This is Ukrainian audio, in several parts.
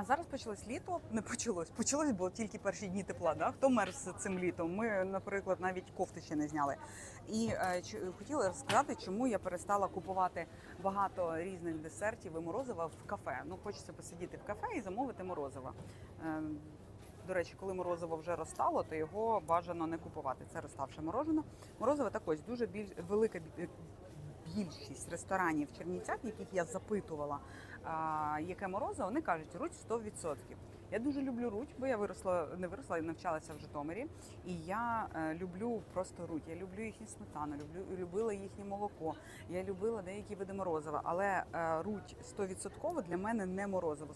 А зараз почалось літо. Не почалось. Почалось, бо тільки перші дні тепла. Да? Хто мерз цим літом? Ми, наприклад, навіть кофти ще не зняли. І е, хотіла розказати, чому я перестала купувати багато різних десертів і морозива в кафе. Ну, хочеться посидіти в кафе і замовити морозиво. Е, до речі, коли морозиво вже розстало, то його бажано не купувати. Це розставше морожене. Морозиво також дуже більш велика більшість ресторанів в Чернівцях, яких я запитувала, яке морозиво, вони кажуть, руть 100%. Я дуже люблю руть, бо я виросла, не виросла і навчалася в Житомирі. І я е, люблю просто руть. Я люблю їхню сметану, люблю любила їхнє молоко. Я любила деякі види морозива. Але е, руть 100% для мене не морозиво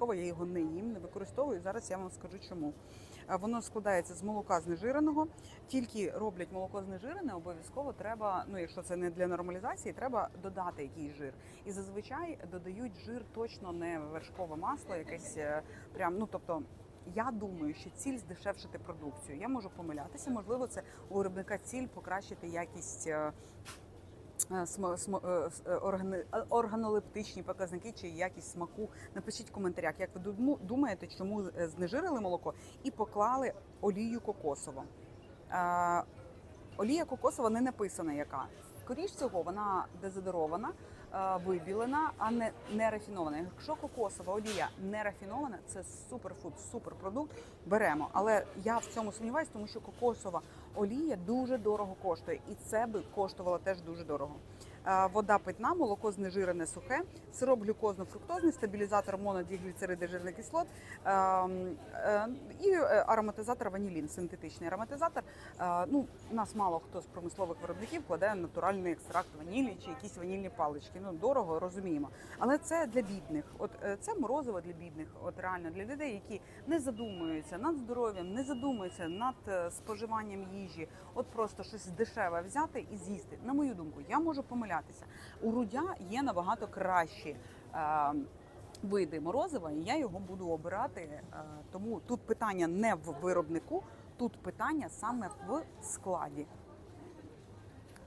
100%. Я його не їм, не використовую. Зараз я вам скажу чому. Е, Воно складається з молока знежиреного. Тільки роблять молоко знежирене, обов'язково треба, ну якщо це не для нормалізації, треба додати якийсь жир. І зазвичай додають жир точно не вершкове масло, якесь прям, ну тобто. Я думаю, що ціль здешевшити продукцію. Я можу помилятися. Можливо, це у виробника ціль покращити якість е, е, е, органолептичні показники чи якість смаку. Напишіть в коментарях, як ви думаєте, чому знежирили молоко і поклали олію кокосову. Олія кокосова не написана яка. Скоріш всього, вона дезодорована, е, вибілена, а не, не рафінована. Якщо кокосова олія не рафінована, це суперфуд, суперпродукт. Беремо. Але я в цьому сумніваюся, тому що кокосова олія дуже дорого коштує, і це би коштувало теж дуже дорого. Е, Вода питна, молоко знежирене сухе, сироп глюкозно-фруктозний, стабілізатор монодігліцериди жирних кислот ем, е, і е, ароматизатор ванілін, синтетичний ароматизатор. Ну, у нас мало хто з промислових виробників кладе натуральний екстракт ванілі чи якісь ванільні палички. Ну дорого розуміємо. Але це для бідних. От це морозиво для бідних. От реально для людей, які не задумуються над здоров'ям, не задумуються над споживанням їжі. От просто щось дешеве взяти і з'їсти. На мою думку, я можу помилятися. У рудя є набагато кращі. Е, Види морозива, і я його буду обирати. Е, Тому тут питання не в виробнику, тут питання саме в складі.